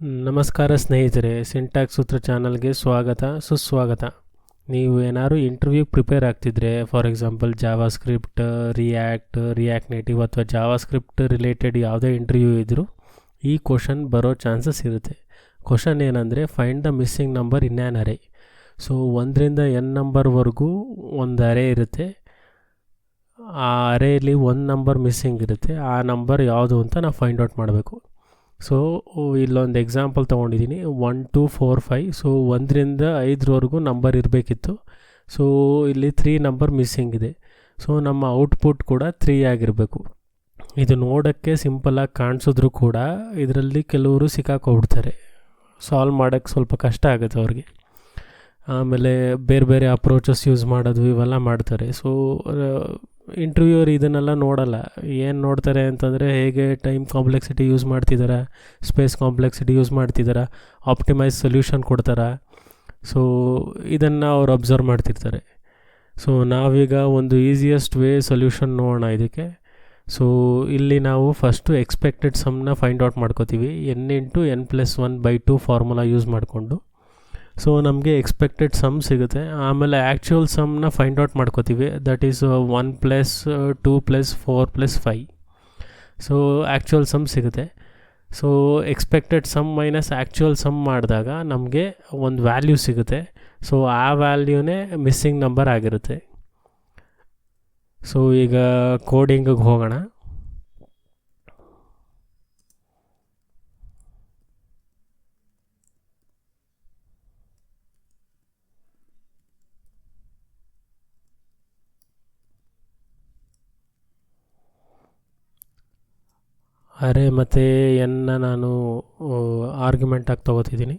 ನಮಸ್ಕಾರ ಸ್ನೇಹಿತರೆ ಸಿಂಟ್ಯಾಕ್ಸ್ ಸೂತ್ರ ಚಾನಲ್ಗೆ ಸ್ವಾಗತ, ಸುಸ್ವಾಗತ. ನೀವು ಏನಾದ್ರು ಇಂಟರ್ವ್ಯೂ ಪ್ರಿಪೇರ್ ಆಗ್ತಿದ್ರೆ for example JavaScript React React Native ಅಥವಾ ಜಾವಾ ಸ್ಕ್ರಿಪ್ಟ್ ರಿಲೇಟೆಡ್ ಯಾವುದೇ ಇಂಟರ್ವ್ಯೂ ಇದ್ದರೂ ಈ ಕ್ವಶನ್ ಬರೋ ಚಾನ್ಸಸ್ ಇರುತ್ತೆ. ಕ್ವಶನ್ ಏನಂದರೆ find the missing number in an array so ಒಂದರಿಂದ ಎನ್ ನಂಬರ್ವರೆಗೂ ಒಂದು ಅರೆ ಇರುತ್ತೆ. ಆ ಅರೆಯಲ್ಲಿ ಒಂದು ನಂಬರ್ ಮಿಸ್ಸಿಂಗ್ ಇರುತ್ತೆ. ಆ ನಂಬರ್ ಯಾವುದು ಅಂತ ನಾವು ಫೈಂಡ್ ಔಟ್ ಮಾಡಬೇಕು. ಸೊ ಇಲ್ಲೊಂದು ಎಕ್ಸಾಂಪಲ್ ತೊಗೊಂಡಿದ್ದೀನಿ one two four five so ಒಂದರಿಂದ ಐದರವರೆಗೂ ನಂಬರ್ ಇರಬೇಕಿತ್ತು. ಸೊ ಇಲ್ಲಿ ತ್ರೀ ನಂಬರ್ ಮಿಸ್ಸಿಂಗ್ ಇದೆ. ಸೊ ನಮ್ಮ ಔಟ್ಪುಟ್ ಕೂಡ ತ್ರೀ ಆಗಿರಬೇಕು. ಇದು ನೋಡೋಕ್ಕೆ ಸಿಂಪಲಾಗಿ ಕಾಣಿಸಿದ್ರು ಕೂಡ ಇದರಲ್ಲಿ ಕೆಲವರು ಸಿಕ್ಕಾಕೊಬಿಡ್ತಾರೆ. ಸಾಲ್ವ್ ಮಾಡೋಕ್ಕೆ ಸ್ವಲ್ಪ ಕಷ್ಟ ಆಗುತ್ತೆ ಅವ್ರಿಗೆ. ಆಮೇಲೆ ಬೇರೆ ಬೇರೆ ಅಪ್ರೋಚಸ್ ಯೂಸ್ ಮಾಡೋದು ಇವೆಲ್ಲ ಮಾಡ್ತಾರೆ. ಸೊ ಇಂಟರ್ವ್ಯೂರ್ ಇದನ್ನೆಲ್ಲ ನೋಡಲ್ಲ. ಏನು ನೋಡ್ತಾರೆ ಅಂತಂದರೆ ಹೇಗೆ ಟೈಮ್ ಕಾಂಪ್ಲೆಕ್ಸಿಟಿ ಯೂಸ್ ಮಾಡ್ತಿದ್ದಾರೆ ಸ್ಪೇಸ್ ಕಾಂಪ್ಲೆಕ್ಸಿಟಿ ಯೂಸ್ ಮಾಡ್ತಿದ್ದಾರೆ ಆಪ್ಟಿಮೈಸ್ ಸೊಲ್ಯೂಷನ್ ಕೊಡ್ತಾರೆ. ಸೊ ಇದನ್ನು ಅವ್ರು ಅಬ್ಸರ್ವ್ ಮಾಡ್ತಿರ್ತಾರೆ. ಸೊ ನಾವೀಗ ಒಂದು ಈಸಿಯೆಸ್ಟ್ ವೇ ಸೊಲ್ಯೂಷನ್ ನೋಡೋಣ ಇದಕ್ಕೆ. ಸೊ ಇಲ್ಲಿ ನಾವು ಫಸ್ಟು ಎಕ್ಸ್ಪೆಕ್ಟೆಡ್ ಸಮ್ನ ಫೈಂಡ್ ಔಟ್ ಮಾಡ್ಕೋತೀವಿ. N into N plus one by two formula use ಮಾಡಿಕೊಂಡು. ಸೊ ನಮಗೆ ಎಕ್ಸ್ಪೆಕ್ಟೆಡ್ ಸಮ್ ಸಿಗುತ್ತೆ. ಆಮೇಲೆ ಆ್ಯಕ್ಚುಯಲ್ ಸಮ್ನ ಫೈಂಡ್ ಔಟ್ ಮಾಡ್ಕೋತೀವಿ. That is one plus two plus four plus five so actual sum ಸಿಗುತ್ತೆ. So expected sum minus actual sum ಮಾಡಿದಾಗ ನಮಗೆ ಒಂದು ವ್ಯಾಲ್ಯೂ ಸಿಗುತ್ತೆ. ಸೊ ಆ ವ್ಯಾಲ್ಯೂನೇ ಮಿಸ್ಸಿಂಗ್ ನಂಬರ್ ಆಗಿರುತ್ತೆ. ಸೊ ಈಗ ಕೋಡಿಂಗಿಗೆ ಹೋಗೋಣ. ಅರೆ ಮತ್ತು ಎನ್ನ ನಾನು ಆರ್ಗ್ಯುಮೆಂಟಾಗಿ ತೊಗೋತಿದ್ದೀನಿ.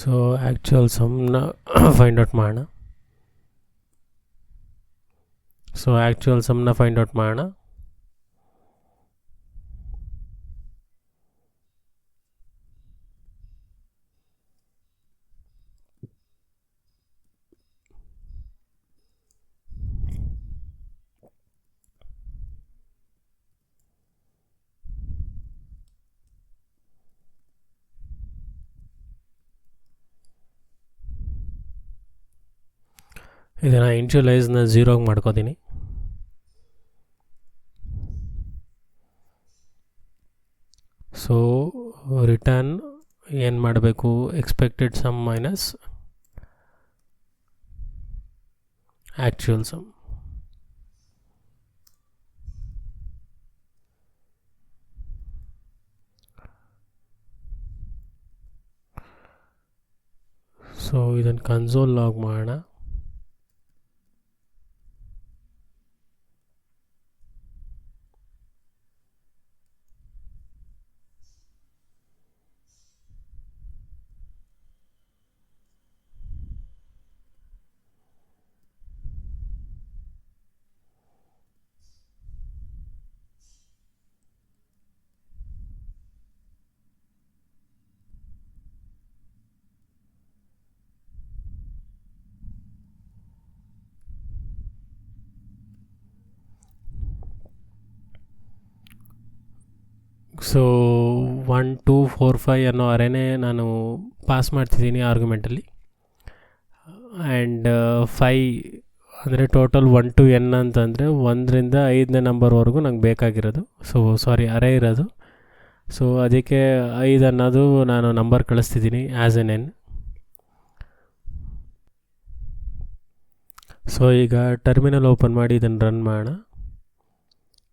ಸೊ ಆ್ಯಕ್ಚುಯಲ್ ಸಮ್ನ ಫೈಂಡ್ ಔಟ್ ಮಾಡೋಣ ಸೊ ಆ್ಯಕ್ಚುಯಲ್ ಸಮ್ನ ಫೈಂಡ್ ಔಟ್ ಮಾಡೋಣ ಇದನ್ನು ಇಂಚುಲೈಸ್ನ ಝೀರೋಗೆ ಮಾಡ್ಕೋತೀನಿ. ಸೊ ರಿಟರ್ನ್ ಏನು ಮಾಡಬೇಕು? Expected sum minus actual sum so ಇದನ್ನು ಕನ್ಸೋಲ್ ಲಾಗ್ ಮಾಡೋಣ. So one two four five ಅನ್ನೋ ಅರೆನೇ ನಾನು ಪಾಸ್ ಮಾಡ್ತಿದ್ದೀನಿ ಆರ್ಗ್ಯುಮೆಂಟಲ್ಲಿ ಆ್ಯಂಡ್ ಫೈ ಅಂದರೆ ಟೋಟಲ್ ಒನ್ ಟು ಎನ್ ಅಂತಂದರೆ ಒಂದರಿಂದ ಐದನೇ ನಂಬರ್ವರೆಗೂ ನಂಗೆ ಬೇಕಾಗಿರೋದು. ಸೊ ಸಾರಿ ಅರೆ ಇರೋದು. ಸೊ ಅದಕ್ಕೆ ಐದು ಅನ್ನೋದು ನಾನು ನಂಬರ್ ಕಳಿಸ್ತಿದ್ದೀನಿ ಆ್ಯಸ್ ಎನ್ ಎನ್ ಸೊ ಈಗ ಟರ್ಮಿನಲ್ ಓಪನ್ ಮಾಡಿ ಇದನ್ನು ರನ್ ಮಾಡೋಣ.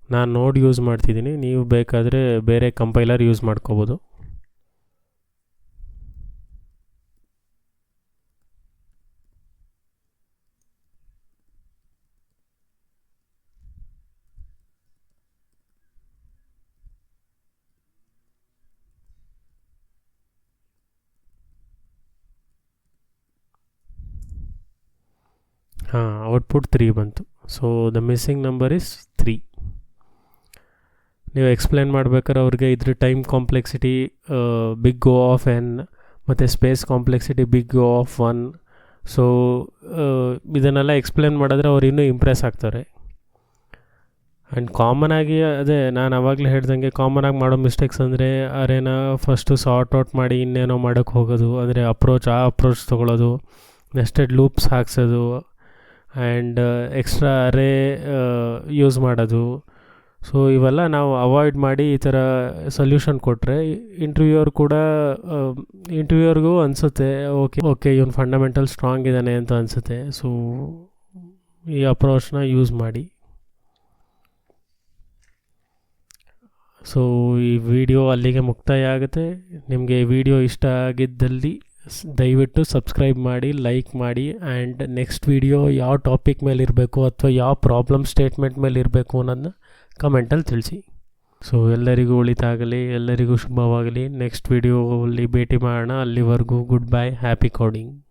ನಾನು ನೋಡ್ ಯೂಸ್ ಮಾಡ್ತಿದ್ದೀನಿ ನೀವು ಬೇಕಾದರೆ ಬೇರೆ ಕಂಪೈಲರ್ ಯೂಸ್ ಮಾಡ್ಕೋಬೋದು. ಹಾಂ ಔಟ್ಪುಟ್ ತ್ರೀ ಬಂತು. So the missing number is three ನೀವು ಎಕ್ಸ್ಪ್ಲೇನ್ ಮಾಡ್ಬೇಕಾದ್ರೆ ಅವ್ರಿಗೆ ಇದ್ರ time complexity big O of n ಮತ್ತು space complexity big O of one so ಇದನ್ನೆಲ್ಲ ಎಕ್ಸ್ಪ್ಲೇನ್ ಮಾಡಿದ್ರೆ ಅವ್ರು ಇನ್ನೂ ಇಂಪ್ರೆಸ್ ಆಗ್ತಾರೆ. ಆ್ಯಂಡ್ ಕಾಮನ್ ಆಗಿ ಅದೇ ನಾನು ಆವಾಗಲೇ ಹೇಳ್ದಂಗೆ ಕಾಮನ್ ಆಗಿ ಮಾಡೋ ಮಿಸ್ಟೇಕ್ಸ್ ಅಂದರೆ ಅರೇನ ಫಸ್ಟು ಸಾರ್ಟ್ ಔಟ್ ಮಾಡಿ ಇನ್ನೇನೋ ಮಾಡೋಕ್ಕೆ ಹೋಗೋದು, ಅಂದರೆ ಅಪ್ರೋಚ್ ಆ ಅಪ್ರೋಚ್ ತೊಗೊಳೋದು ನೆಸ್ಟೆಡ್ ಲೂಪ್ಸ್ ಹಾಕ್ಸೋದು ಆ್ಯಂಡ್ ಎಕ್ಸ್ಟ್ರಾ ಅರೇ ಯೂಸ್ ಮಾಡೋದು. ಸೊ ಇವೆಲ್ಲ ನಾವು ಅವಾಯ್ಡ್ ಮಾಡಿ ಈ ಥರ ಸೊಲ್ಯೂಷನ್ ಕೊಟ್ಟರೆ ಇಂಟರ್ವ್ಯೂಯರ್ ಕೂಡ ಇಂಟರ್ವ್ಯೂರ್ಗೂ ಅನಿಸುತ್ತೆ ಓಕೆ ಓಕೆ ಇವನು ಫಂಡಮೆಂಟಲ್ ಸ್ಟ್ರಾಂಗ್ ಇದ್ದಾನೆ ಅಂತ ಅನಿಸುತ್ತೆ. ಸೊ ಈ ಅಪ್ರೋಚ್ನ ಯೂಸ್ ಮಾಡಿ. ಸೊ ಈ ವಿಡಿಯೋ ಅಲ್ಲಿಗೆ ಮುಕ್ತಾಯ ಆಗುತ್ತೆ. ನಿಮಗೆ ವಿಡಿಯೋ ಇಷ್ಟ ಆಗಿದ್ದಲ್ಲಿ ದಯವಿಟ್ಟು ಸಬ್ಸ್ಕ್ರೈಬ್ ಮಾಡಿ, ಲೈಕ್ ಮಾಡಿ, ಆ್ಯಂಡ್ ನೆಕ್ಸ್ಟ್ ವಿಡಿಯೋ ಯಾವ ಟಾಪಿಕ್ ಮೇಲೆ ಇರಬೇಕು ಅಥವಾ ಯಾವ ಪ್ರಾಬ್ಲಮ್ ಸ್ಟೇಟ್ಮೆಂಟ್ ಮೇಲೆ ಇರಬೇಕು ಅನ್ನೋದನ್ನ ಕಮೆಂಟಲ್ಲಿ ತಿಳಿಸಿ. ಸೊ, ಎಲ್ಲರಿಗೂ ಉಳಿತಾಗಲಿ ಎಲ್ಲರಿಗೂ ಶುಭವಾಗಲಿ. ನೆಕ್ಸ್ಟ್ ವಿಡಿಯೋಲ್ಲಿ ಭೇಟಿ ಮಾಡೋಣ. ಅಲ್ಲಿವರೆಗೂ ಗುಡ್ ಬೈ ಹ್ಯಾಪಿ ಕೋಡಿಂಗ್